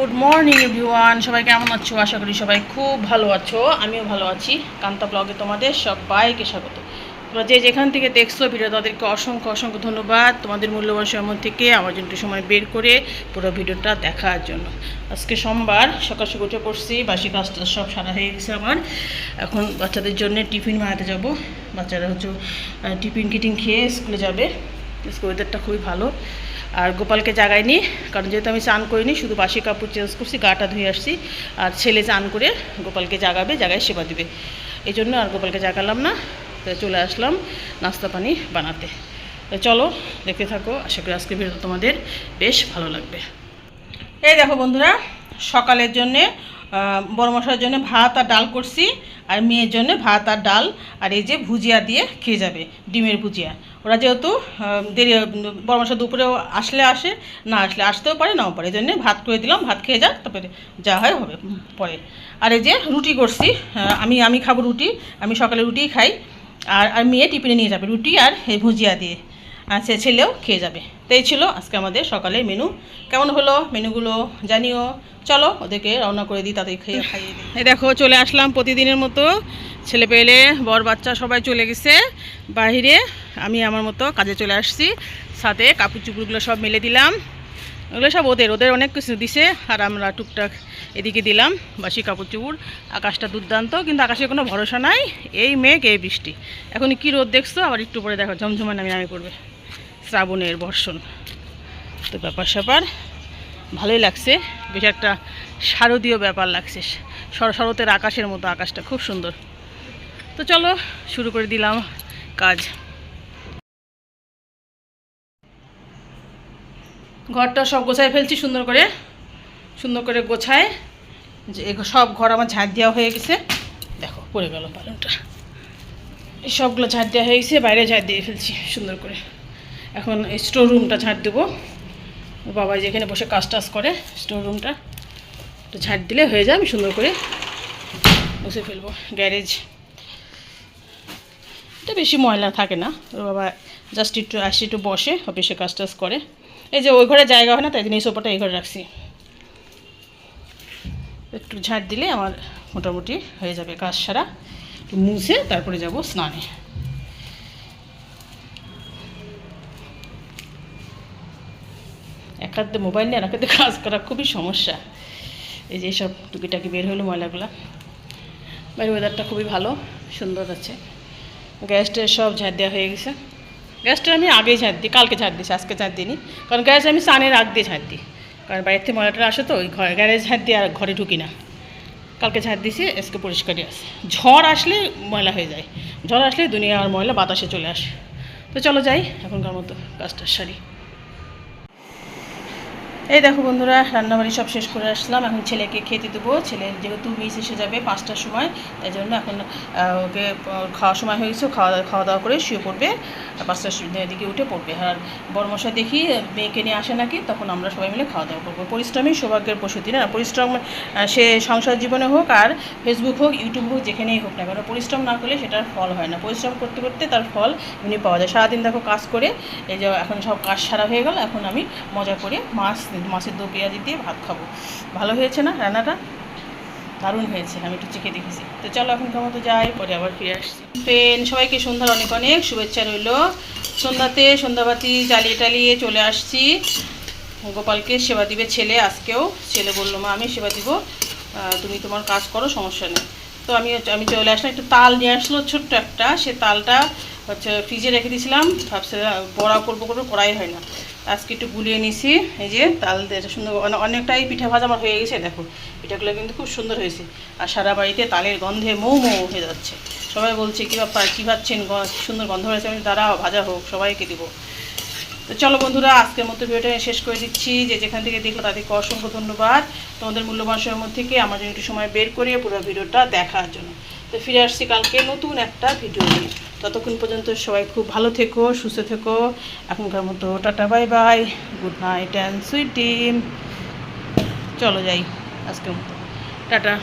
Good morning everyone, সবাই কেমন আছো? আশা করি সবাই খুব ভালো আছো, আমিও ভালো আছি। কান্তা ব্লগে তোমাদের সবাইকে স্বাগত। তোমরা যে যেখান থেকে দেখছ ভিডিও, তাদেরকে অসংখ্য অসংখ্য ধন্যবাদ। তোমাদের মূল্যবান সময় থেকে আমার জন্য সময় বের করে পুরো ভিডিওটা দেখার জন্য। আজকে সোমবার, সকাল সকাল উঠে পড়ছি, বাসি কাজটা সব সারা হয়ে গেছে আমার। এখন বাচ্চাদের জন্য টিফিন বানাতে যাব। বাচ্চারা হচ্ছে টিফিন কিটিং খেয়ে স্কুলে যাবে। আজকে ওয়েদারটা খুবই ভালো। আর গোপালকে জাগাইনি কারণ যেহেতু আমি চান করিনি, শুধু বাসি কাপড় চেঞ্জ করছি গাটা ধুয়ে আসছি, আর ছেলে চান করে গোপালকে জাগাবে, জাগায় সেবা দেবে। এই জন্য আর গোপালকে জাগালাম না, তো চলে আসলাম নাস্তা পানি বানাতে। তো চলো, দেখতে থাকো, আশা করি আজকে ভিডিও তোমাদের বেশ ভালো লাগবে। এই দেখো বন্ধুরা, সকালের জন্যে বড় মশলার জন্য ভাত আর ডাল করছি, আর মেয়ের জন্য ভাত আর ডাল, আর এই যে ভুজিয়া দিয়ে খেয়ে যাবে, ডিমের ভুজিয়া। ওরা যেহেতু দেরি, বড় মশলা দুপুরেও আসলে আসে, না আসলে আসতেও পারে, নাও পারে। এই জন্য ভাত করে দিলাম, ভাত খেয়ে যাক, তারপরে যা হয় হবে পরে। আর এই যে রুটি করছি আমি আমি খাব রুটি, আমি সকালে রুটিই খাই, আর আর মেয়ে টিফিনে নিয়ে যাবে রুটি আর এই ভুজিয়া দিয়ে। সে ছেলেও খেয়ে যাবে। তো এই ছিল আজকে আমাদের সকালের মেনু কেমন হলো মেনুগুলো জানিও। চলো ওদেরকে রওনা করে দিই, তাদের খেয়ে খাইয়ে দেখো, চলে আসলাম প্রতিদিনের মতো। ছেলে পেলে, বর বাচ্চা সবাই চলে গেছে। বাইরে আমি আমার মতো কাজে চলে আসছি। সাথে কাপড় চুপড়গুলো সব মেলে দিলাম। ওগুলো সব ওদের ওদের অনেক কিছু দিছে। আর আমরা টুকটাক এদিকে দিলাম বাসি কাপড় চুপড়। আকাশটা দুর্দান্ত, কিন্তু আকাশে কোনো ভরসা নাই। এই মেঘ, এই বৃষ্টি। এখন কি রোদ দেখছ? আবার একটু পরে দেখো, ঝমঝমা নামে নামে পড়বে শ্রাবণের বর্ষণ। তো ব্যাপার স্যাপার, ভালোই লাগছে। বেশ একটা শারদীয় ব্যাপার লাগছে। শর- শরতের আকাশের মতো আকাশটা, খুব সুন্দর। তো চলো, শুরু করে দিলাম কাজ। ঘরটা সব গোছায় ফেলছি সুন্দর করে। সুন্দর করে গোছায়। যে সব ঘর আমার ঝাঁট দেওয়া হয়ে গেছে। দেখো, পড়ে গেল পালনটা সবগুলো ঝাঁট দেওয়া হয়ে গেছে, বাইরে ঝাঁট দিয়ে ফেলছি সুন্দর করে। এখন স্টোর রুমটা ঝাঁট দেবো। বাবা যেখানে বসে কাজ টাজ করে স্টোর রুমটা একটু ঝাঁট দিলে হয়ে যায়, আমি সুন্দর করে বসে ফেলব। গ্যারেজ এটা বেশি ময়লা থাকে না। ওর বাবা জাস্ট একটু আসি, একটু বসে, অফিসে কাজ টাজ করে। এই যে ওই ঘরে জায়গা হয় না, তাই জন্য এই সোফাটা এই ঘরে রাখছি। একটু ঝাঁট দিলে আমার মোটামুটি হয়ে যাবে কাজ সারা। একটু মুছে তারপরে যাব স্নানে। এক হাতে মোবাইল নিয়ে আর এক কাজ করা খুবই সমস্যা। এই যে সব টুকিটাকি বের হলো ময়লাগুলো। বাইরের ওয়েদারটা খুবই ভালো, সুন্দর আছে। গ্যাসটা সব ঝাঁট দেওয়া হয়ে গেছে। গ্যাসটা আমি আগেই ঝাঁট দিই, কালকে ঝাঁট দিয়েছি, আজকে ঝাঁট দিইনি। কারণ গ্যাস আমি সানের আগ দিয়ে ঝাঁট দিই। কারণ বাইরের থেকে ময়লাটা আসে তো, ওই ঘরে গ্যারেজ ঝাঁট দিয়ে আর ঘরে ঢুকি না। কালকে ঝাঁট দিয়েছি, আজকে পরিষ্কারই আছে। ঝড় আসলে ময়লা হয়ে যায়। ঝড় আসলে দুনিয়া আর ময়লা বাতাসে চলে আসে। তো চলো যাই, এখনকার মতো কাজটা সারি। এই দেখো বন্ধুরা, রান্নাবাড়ি সব শেষ করে আসলাম। এখন ছেলেকে খেতে দেবো। ছেলে যেহেতু মিস এসে যাবে পাঁচটার সময়, তাই জন্য এখন ওকে খাওয়ার সময় হয়ে গেছে, ও খাওয়া খাওয়া দাওয়া করে শুয়ে পড়বে। পাঁচটার দিকে উঠে পড়বে। আর বড় মশাই দেখি মেয়েকে নিয়ে আসে নাকি, তখন আমরা সবাই মিলে খাওয়া দাওয়া করব। পরিশ্রমই সৌভাগ্যের প্রসূতি, না? পরিশ্রম সে সংসার জীবনে হোক আর ফেসবুক হোক ইউটিউব হোক, যেখানেই হোক না কেন, পরিশ্রম না করলে সেটার ফল হয় না। পরিশ্রম করতে করতে তার ফল এমনি পাওয়া যায়। সারাদিন দেখো কাজ করে, এই যে এখন সব কাজ সারা হয়ে গেল, এখন আমি মজা করে মাছ মাছের দো পেঁয়াজি দিয়ে ভাত খাব। ভালো হয়েছে না রান্নাটা? দারুণ হয়েছে, আমি একটু চেখে দেখেছি। তো চলো এখন এখনকার মতো যাই, পরে আবার ফিরে আসছি। ফ্রেন্ড সবাইকে সন্ধ্যার অনেক অনেক শুভেচ্ছা রইল। সন্ধ্যাতে সন্ধ্যাবাতি জ্বালিয়ে টালিয়ে চলে আসছি। গোপালকে সেবা দিবে ছেলে, আজকেও ছেলে বলল, মা, আমি সেবা দিব তুমি তোমার কাজ করো, সমস্যা নেই। তো আমি আমি চলে আসলাম, একটু তাল নিয়ে আসলো, ছোট্ট একটা। সে তালটা হচ্ছে ফ্রিজে রেখে দিয়েছিলাম ভাবছে, বড়া করব করব, করাই হয় না। আজকে একটু গুলিয়ে নিছি। এই যে তাল এটা সুন্দর অনে- অনেকটাই পিঠা ভাজা আমার হয়ে গেছে, দেখো। পিঠাগুলো কিন্তু খুব সুন্দর হয়েছে। আর সারা বাড়িতে তালের গন্ধে মৌ মৌ হয়ে যাচ্ছে। সবাই বলছে, কী ব্যাপার? কী ভাবছেন সুন্দর গন্ধ হয়েছে। আমি দাঁড়াও, ভাজা হোক, সবাইকে দিব। তো চলো বন্ধুরা, আজকের মতো ভিডিওটা শেষ করে দিচ্ছি। যে যেখান থেকে দেখল তাদেরকে অসংখ্য ধন্যবাদ। তোমাদের মূল্যবান সময়ের মধ্যে থেকে আমার জন্য একটু সময় বের করে পুরো ভিডিওটা দেখার জন্য। তো ফিরে আসছি কালকে নতুন একটা ভিডিও নিয়ে। ততক্ষণ পর্যন্ত সবাই খুব ভালো থেকো, সুস্থ থেকো। এখনকার মতো tata, bye bye. Good night and sweet dreams চলো যাই আজকের মতো। টাটা।